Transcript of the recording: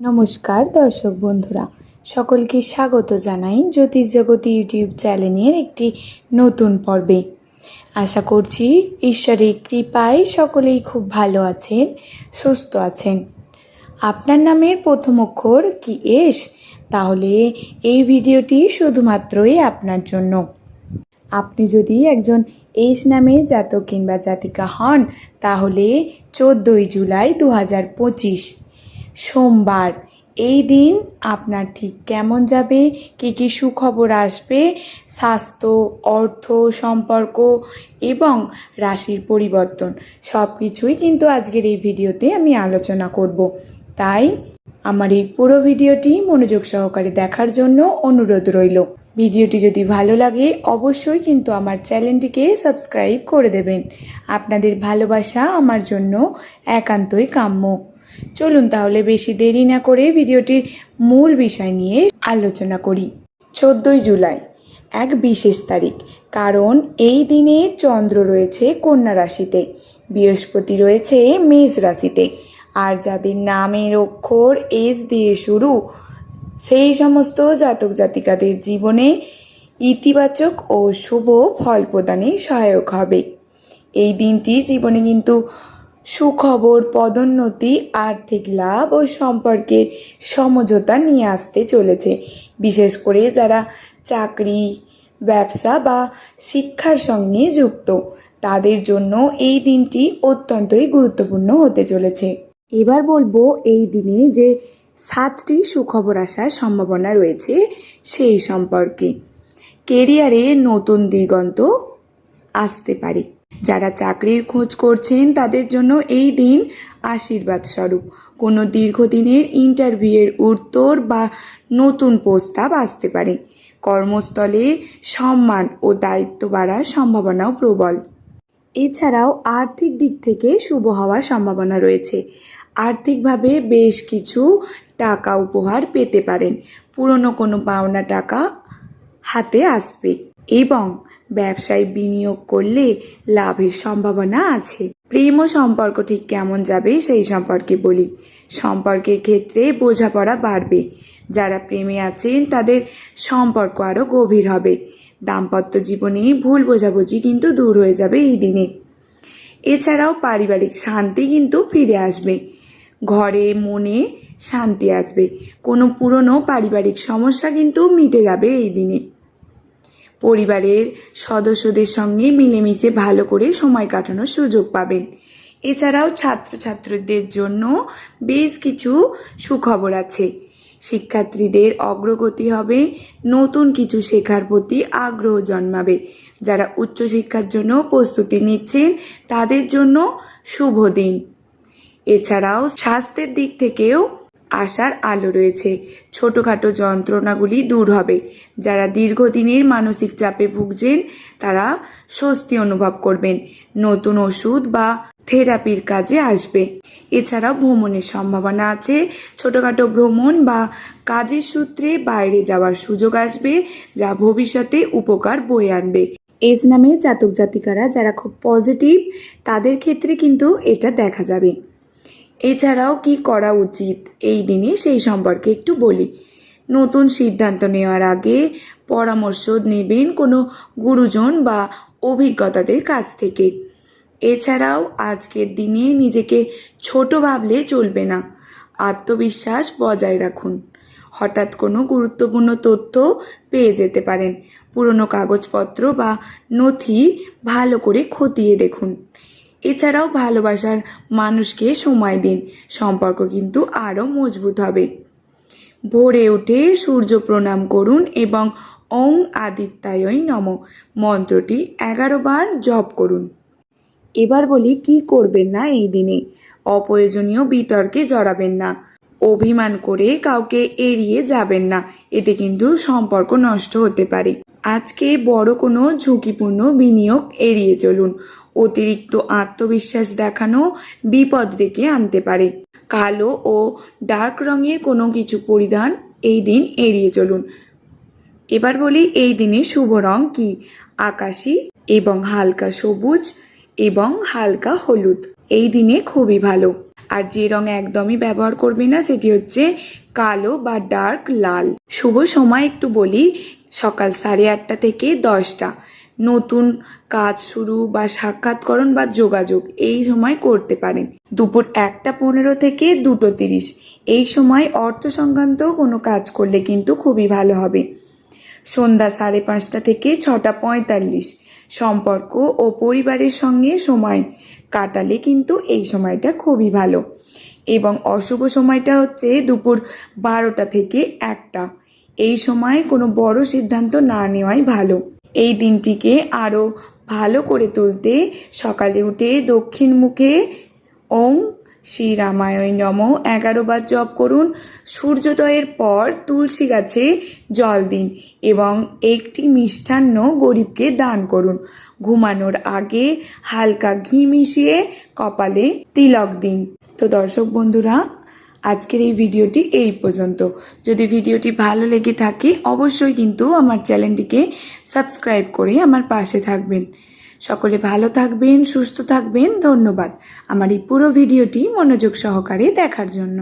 নমস্কার, দর্শক বন্ধুরা। সকলকে স্বাগত জানাই জ্যোতিষ জগতী ইউটিউব চ্যানেলের একটি নতুন পর্বে। আশা করছি ঈশ্বরের কৃপায় সকলেই খুব ভালো আছেন, সুস্থ আছেন। আপনার নামের প্রথম অক্ষর কি, এস? তাহলে এই ভিডিওটি শুধুমাত্রই আপনার জন্য। আপনি যদি একজন এস নামে জাতক কিংবা জাতিকা হন, তাহলে চোদ্দোই জুলাই দু হাজার পঁচিশ সোমবার। এই দিন আপনার ঠিক কেমন যাবে? কী কী সুখবর আসবে? স্বাস্থ্য, অর্থ, সম্পর্ক এবং রাশির পরিবর্তন সব কিছুই কিন্তু আজকের এই ভিডিওতে আমি আলোচনা করব। তাই আমার এই পুরো ভিডিওটি মনোযোগ সহকারে দেখার জন্য অনুরোধ রইল। ভিডিওটি যদি ভালো লাগে, অবশ্যই কিন্তু আমার চ্যানেলটিকে সাবস্ক্রাইব করে দেবেন। আপনাদের ভালোবাসা আমার জন্য একান্তই কাম্য। চলুন তাহলে বেশি দেরি না করে ভিডিওটির মূল বিষয় নিয়ে আলোচনা করি। চোদ্দোই জুলাই, এক বিশেষ তারিখ, কারণ এই দিনে চন্দ্র রয়েছে কন্যা রাশিতে, বৃহস্পতি রয়েছে মেষ রাশিতে, আর যাদের নামের অক্ষর এস দিয়ে শুরু, সেই সমস্ত জাতক জাতিকাদের জীবনে ইতিবাচক ও শুভ ফল প্রদানে সহায়ক হবে। এই দিনটি জীবনে কিন্তু সুখবর, পদোন্নতি, আর্থিক লাভ ও সম্পর্কের সমঝোতা নিয়ে আসতে চলেছে। বিশেষ করে যারা চাকরি, ব্যবসা বা শিক্ষার সঙ্গে যুক্ত, তাদের জন্য এই দিনটি অত্যন্তই গুরুত্বপূর্ণ হতে চলেছে। এবার বলব এই দিনে যে সাতটি সুখবর আসার সম্ভাবনা রয়েছে সেই সম্পর্কে। কেরিয়ারে নতুন দিগন্ত আসতে পারে। যারা চাকরির খোঁজ করছেন, তাদের জন্য এই দিন আশীর্বাদ স্বরূপ। কোনো দীর্ঘদিনের ইন্টারভিউয়ের উত্তর বা নতুন প্রস্তাব আসতে পারে। কর্মস্থলে সম্মান ও দায়িত্ব বাড়ার সম্ভাবনাও প্রবল। এছাড়াও আর্থিক দিক থেকে শুভ হওয়ার সম্ভাবনা রয়েছে। আর্থিকভাবে বেশ কিছু টাকা উপহার পেতে পারেন। পুরনো কোনো পাওনা টাকা হাতে আসবে। এবং ব্যবসায় বিনিয়োগ করলে লাভের সম্ভাবনা আছে। প্রেম ও সম্পর্ক ঠিক কেমন যাবে সেই সম্পর্কে বলি। সম্পর্কের ক্ষেত্রে বোঝাপড়া বাড়বে। যারা প্রেমে আছেন, তাদের সম্পর্ক আরও গভীর হবে। দাম্পত্য জীবনে ভুল বোঝাবুঝি কিন্তু দূর হয়ে যাবে এই দিনে। এছাড়াও পারিবারিক শান্তি কিন্তু ফিরে আসবে। ঘরে, মনে শান্তি আসবে। কোনো পুরনো পারিবারিক সমস্যা কিন্তু মিটে যাবে এই দিনে। পরিবারের সদস্যদের সঙ্গে মিলেমিশে ভালো করে সময় কাটানোর সুযোগ পাবেন। এছাড়াও ছাত্রছাত্রীদের জন্য বেশ কিছু সুখবর আছে। শিক্ষার্থীদের অগ্রগতি হবে, নতুন কিছু শেখার প্রতি আগ্রহ জন্মাবে। যারা উচ্চশিক্ষার জন্য প্রস্তুতি নিচ্ছেন, তাদের জন্য শুভ দিন। এছাড়াও স্বাস্থ্যের দিক থেকেও আশার আলো রয়েছে। ছোটোখাটো যন্ত্রণাগুলি দূর হবে। যারা দীর্ঘদিনের মানসিক চাপে ভুগছেন, তারা স্বস্তি অনুভব করবেন। নতুন ওষুধ বা থেরাপির কাজে আসবে। এছাড়াও ভ্রমণের সম্ভাবনা আছে। ছোটোখাটো ভ্রমণ বা কাজের সূত্রে বাইরে যাওয়ার সুযোগ আসবে, যা ভবিষ্যতে উপকার বয়ে আনবে। এজ নামে জাতক জাতিকারা যারা খুব পজিটিভ তাদের ক্ষেত্রে কিন্তু এটা দেখা যাবে। এছাড়াও কি করা উচিত? এই দিনে সেই সম্পর্কে একটু বলি। নতুন সিদ্ধান্ত নেওয়ার আগে পরামর্শ নেবেন কোনো গুরুজন বা অভিজ্ঞতাদের কাছ থেকে। এছাড়াও আজকের দিনে নিজেকে ছোট ভাবলে চলবে না। আত্মবিশ্বাস বজায় রাখুন। হঠাৎ কোনো গুরুত্বপূর্ণ তথ্য পেয়ে যেতে পারেন। পুরনো কাগজপত্র বা নথি ভালো করে খতিয়ে দেখুন। এছাড়াও ভালোবাসার মানুষকে সময় দিন, সম্পর্ক কিন্তু আরও মজবুত হবে। ভোরে উঠে সূর্য প্রণাম করুন এবং ওং আদিত্যায়ই নম, মন্ত্রটি এগারো বার জপ করুন। এবার বলি কি করবেন না এই দিনে? অপ্রয়োজনীয় বিতর্কে জড়াবেন না। অভিমান করে কাউকে এড়িয়ে যাবেন না, এতে কিন্তু সম্পর্ক নষ্ট হতে পারে। আজকে বড় কোনো ঝুঁকিপূর্ণ বিনিয়োগ এড়িয়ে চলুন। অতিরিক্ত আত্মবিশ্বাস দেখানো বিপদ ডেকে আনতে পারে। কালো ও ডার্ক রঙের কোনো কিছু পরিধান এই দিন এড়িয়ে চলুন। এবার বলি এই দিনে শুভ রং কি? আকাশি এবং হালকা সবুজ এবং হালকা হলুদ। এই দিনে খুবই ভালো। আর যে রং একদমই ব্যবহার করবে না সেটি হচ্ছে কালো বা ডার্ক লাল। শুভ সময় একটু বলি। সকাল সাড়ে আটটা থেকে দশটা। নতুন কাজ শুরু বা সাক্ষাৎকরণ বা যোগাযোগ এই সময় করতে পারেন। দুপুর একটা পনেরো থেকে দুটো তিরিশ। এই সময় অর্থ সংক্রান্ত কোনো কাজ করলে কিন্তু খুবই ভালো হবে। সন্ধ্যা সাড়ে পাঁচটা থেকে ছটা পঁয়তাল্লিশ। সম্পর্ক ও পরিবারের সঙ্গে সময় কাটালে কিন্তু এই সময়টা খুবই ভালো। এবং অশুভ সময়টা হচ্ছে দুপুর বারোটা থেকে একটা। এই সময় কোনো বড় সিদ্ধান্ত না নেওয়াই ভালো। এই দিনটিকে আরও ভালো করে তুলতে সকালে উঠে দক্ষিণ মুখে ওম শ্রী রামায়ণ নম এগারো বার জপ করুন। সূর্যোদয়ের পর তুলসী গাছে জল দিন এবং একটি মিষ্টান্ন গরিবকে দান করুন। ঘুমানোর আগে হালকা ঘি মিশিয়ে কপালে তিলক দিন। তো দর্শক বন্ধুরা আজকের এই ভিডিওটি এই পর্যন্ত। যদি ভিডিওটি ভালো লেগে থাকে, অবশ্যই কিন্তু আমার চ্যানেলটিকে সাবস্ক্রাইব করে আমার পাশে থাকবেন। সকলে ভালো থাকবেন, সুস্থ থাকবেন, ধন্যবাদ। আমার এই পুরো ভিডিওটি মনোযোগ সহকারে দেখার জন্য।